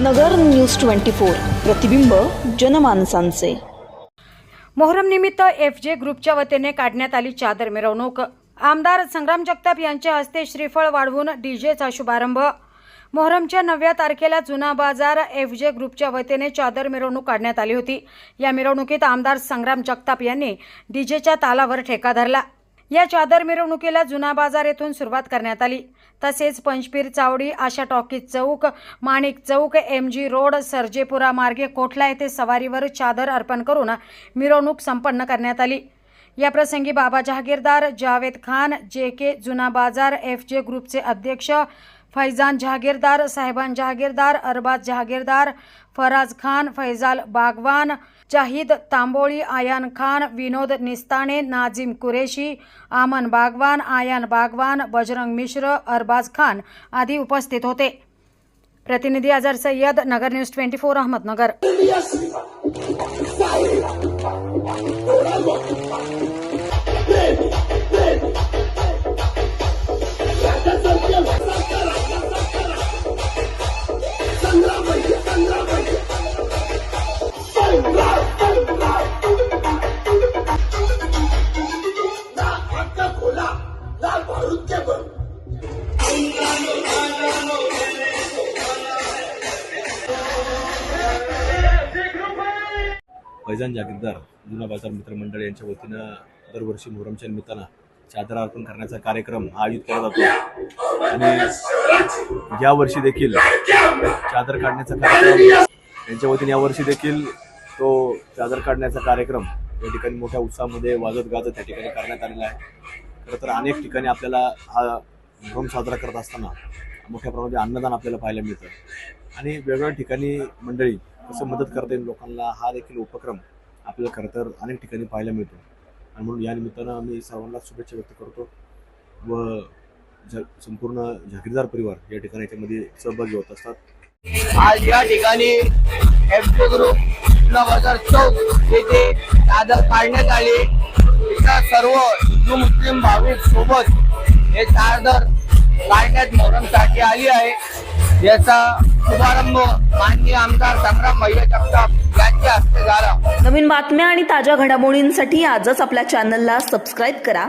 नगर news twenty four. प्रतिबिंब जनमानसांचे. मोहरम निमित्त F जे ग्रुपच्या वतीने काढण्यात आली चादर मिरवणूक. आमदार संग्राम जगताप यांच्या हस्ते श्रीफळ वाढवून डीजेचा शुभारंभ. मोहरमच्या नवव्या तारखेला जुना बाजार एफ जे ग्रुपच्या वतीने चादर मिरवणूक काढण्यात आली होती. या मिरवणुकीत आमदार संग्राम जगताप यांनी डीजेच्या तालावर ठेका धरला. या चादर मिरवणुकीला जुना बाजार येथून सुरुवात करण्यात आली. तसेच पंचपीर चावडी आशा टॉकीज चौक माणिक चौक एम जी रोड सर्जेपुरा मार्गे कोठला येथे सवारीवर चादर अर्पण करून मिरवणूक संपन्न करण्यात आली. या प्रसंगी बाबा जहागीरदार जावेद खान जे के जुना बाजार एफ जे ग्रुपचे अध्यक्ष फैजान जहागीरदार साहेबान जहागीरदार अरबाज जहागीरदार फराज खान फैजाल बागवान जाहीद तांबोळी आयान खान विनोद निस्ताणे नाझिम कुरेशी आमन बागवान आयान बागवान बजरंग मिश्र अरबाज खान आदी उपस्थित होते. प्रतिनिधी Azhar Sayyad Nagar news twenty four Ahmednagar. Faizan Jagirdar जुना बाजार मित्रमंडळ यांच्या वतीनं दरवर्षी मोहरमच्या निमित्तानं चादर अर्पण करण्याचा कार्यक्रम हा आयोजित केला जातो. आणि यावर्षी देखील चादर काढण्याचा कार्यक्रम यांच्या वतीने यावर्षी देखील तो चादर काढण्याचा कार्यक्रम या ठिकाणी मोठ्या उत्साहामध्ये वाजत गाजत त्या ठिकाणी करण्यात आलेला आहे. खरं तर अनेक ठिकाणी आपल्याला हा मोहरम साजरा करत असताना मोठ्या प्रमाणात अन्नदान आपल्याला पाहायला मिळतं. आणि वेगवेगळ्या ठिकाणी मंडळी कसं मदत करता येईल लोकांना हा देखील उपक्रम आपल्याला खरं तर अनेक ठिकाणी पाहायला मिळतो. आणि म्हणून या निमित्तानं आम्ही सर्वांना शुभेच्छा व्यक्त करतो व ज संपूर्ण जागीरदार परिवार या ठिकाणी याच्यामध्ये सहभागी होत असतात. आज या ठिकाणी एफजे ग्रुप नऊ हजार चौक येथे काढण्यात आले. इथं सर्व हिंदू मुस्लिम भाविक सोबत हे चादर काढण्यात मोहरमसाठी आली आहे. याचा शुभारंभ माननीय आमदार संग्राम भैया जगताप यांच्या हस्ते झाला. नवीन बातम्या आणि ताज्या घडामोडींसाठी आजच आपल्या चॅनलला सबस्क्राईब करा.